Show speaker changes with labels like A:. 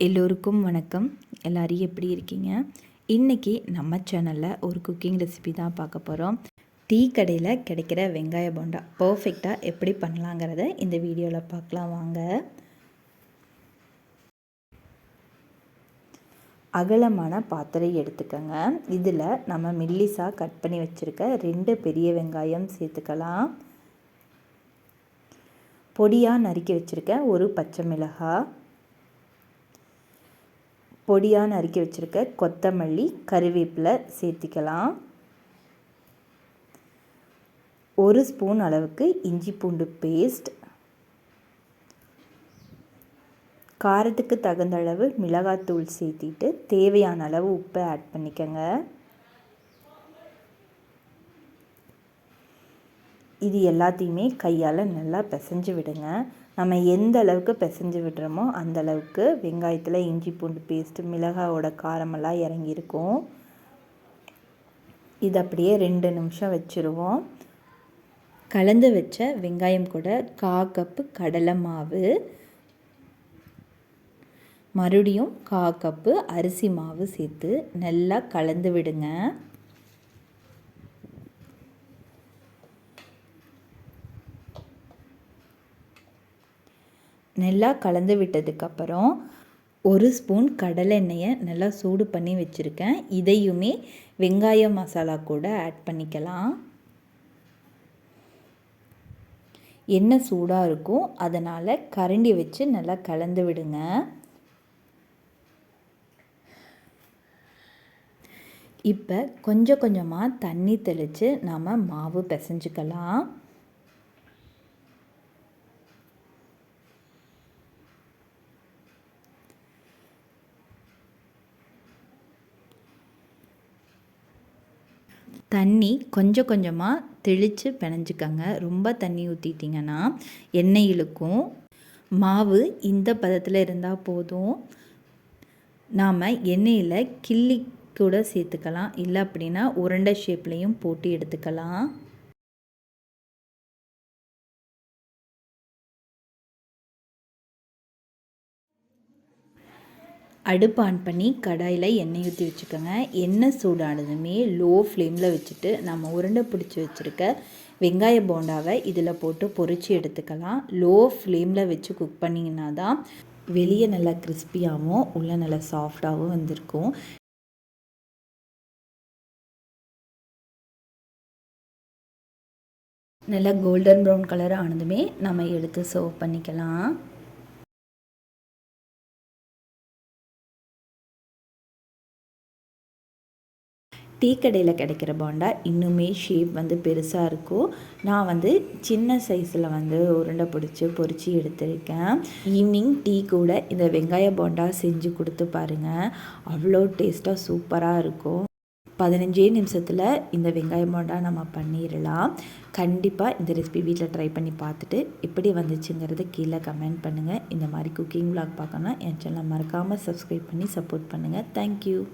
A: எல்லோருக்கும் வணக்கம். எல்லாரும் எப்படி இருக்கீங்க? இன்றைக்கி நம்ம சேனலில் ஒரு குக்கிங் ரெசிபி தான் பார்க்க போகிறோம் டீ கடையில் கிடைக்கிற வெங்காய போண்டா. பர்ஃபெக்டாக எப்படி பண்ணலாங்கிறத இந்த வீடியோவில் பார்க்கலாம் வாங்க. அகலமான பாத்திரம் எடுத்துக்கோங்க. இதில் நம்ம மில்லிஸாக கட் பண்ணி வச்சுருக்க ரெண்டு பெரிய வெங்காயம் சேர்த்துக்கலாம். பொடியாக நறுக்கி வச்சுருக்க ஒரு பச்சை மிளகாய். பொடியாக நறுக்கி வச்சுருக்க கொத்தமல்லி கருவேப்பிலை சேர்த்திக்கலாம். ஒரு ஸ்பூன் அளவுக்கு இஞ்சி பூண்டு பேஸ்ட் காரத்துக்கு தகுந்த அளவு மிளகாத்தூள் சேர்த்திட்டு தேவையான அளவு உப்பை ஆட் பண்ணிக்கோங்க. இது எல்லாத்தையுமே கையால் நல்லா பிசைஞ்சு விடுங்க. நம்ம எந்த அளவுக்கு பிசைஞ்சு விடுறோமோ அந்த அளவுக்கு வெங்காயத்தில் இஞ்சி பூண்டு பேஸ்ட்டு மிளகாவோட காரமெல்லாம் இறங்கியிருக்கும். இது அப்படியே ரெண்டு நிமிஷம் வச்சுருவோம். கலந்து வச்ச வெங்காயம் கூட கா கப்பு கடலை மாவு மறுபடியும் கா கப்பு அரிசி மாவு சேர்த்து நல்லா கலந்து விடுங்க. நல்லா கலந்து விட்டதுக்கப்புறம் ஒரு ஸ்பூன் கடலெண்ணெயை நல்லா சூடு பண்ணி வச்சுருக்கேன். இதையுமே வெங்காய மசாலா கூட ஆட் பண்ணிக்கலாம். எண்ணெய் சூடாக இருக்கும். அதனால் கரண்டி வச்சு நல்லா கலந்து விடுங்க. இப்போ கொஞ்சம் கொஞ்சமாக தண்ணி தெளித்து நாம் மாவு பிசைஞ்சிக்கலாம். தண்ணி கொஞ்சம் கொஞ்சமாக தெளித்து பிணைஞ்சிக்கங்க. ரொம்ப தண்ணி ஊற்றிட்டிங்கன்னா எண்ணெய் இழுக்கும். மாவு இந்த பதத்தில் இருந்தால் போதும். நாம் எண்ணெயில் கிள்ளி கூட சேர்த்துக்கலாம். இல்லை அப்படின்னா உருண்டை ஷேப்லேயும் போட்டு எடுத்துக்கலாம். அடுப்பு ஆன் பண்ணி கடாயில் எண்ணெய் ஊற்றி வச்சுக்கோங்க. எண்ணெய் சூடானதுமே லோ ஃப்ளேமில் வச்சுட்டு நம்ம உருண்டை பிடிச்சி வச்சுருக்க வெங்காய போண்டாவை இதில் போட்டு பொறிச்சு எடுத்துக்கலாம். லோ ஃப்ளேமில் வச்சு குக் பண்ணிங்கன்னா தான் வெளியே நல்லா கிறிஸ்பியாகவும் உள்ளே நல்லா சாஃப்டாகவும் வந்திருக்கும். நல்லா கோல்டன் ப்ரௌன் கலர் ஆனதுமே நம்ம எடுத்து சர்வ் பண்ணிக்கலாம். டீ கடையில் கிடைக்கிற போண்டா இன்னுமே ஷேப் வந்து பெருசாக இருக்கும் நான் வந்து சின்ன சைஸில் வந்து உருண்டை பிடிச்சி பொறிச்சு எடுத்திருக்கேன். ஈவினிங் டீ கூட இந்த வெங்காய போண்டா செஞ்சு கொடுத்து பாருங்கள் அவ்வளோ டேஸ்ட்டாக சூப்பராக இருக்கும் பதினஞ்சே நிமிஷத்தில் இந்த வெங்காய போண்டா நம்ம பண்ணிடலாம் கண்டிப்பாக இந்த ரெசிபி வீட்டில் ட்ரை பண்ணி பார்த்துட்டு எப்படி வந்துச்சுங்கிறத கீழே கமெண்ட் பண்ணுங்கள் இந்த மாதிரி குக்கிங் விளாக் பார்க்கணுன்னா என் சேனலை மறக்காமல் சப்ஸ்கிரைப் பண்ணி சப்போர்ட் பண்ணுங்கள் தேங்க்யூ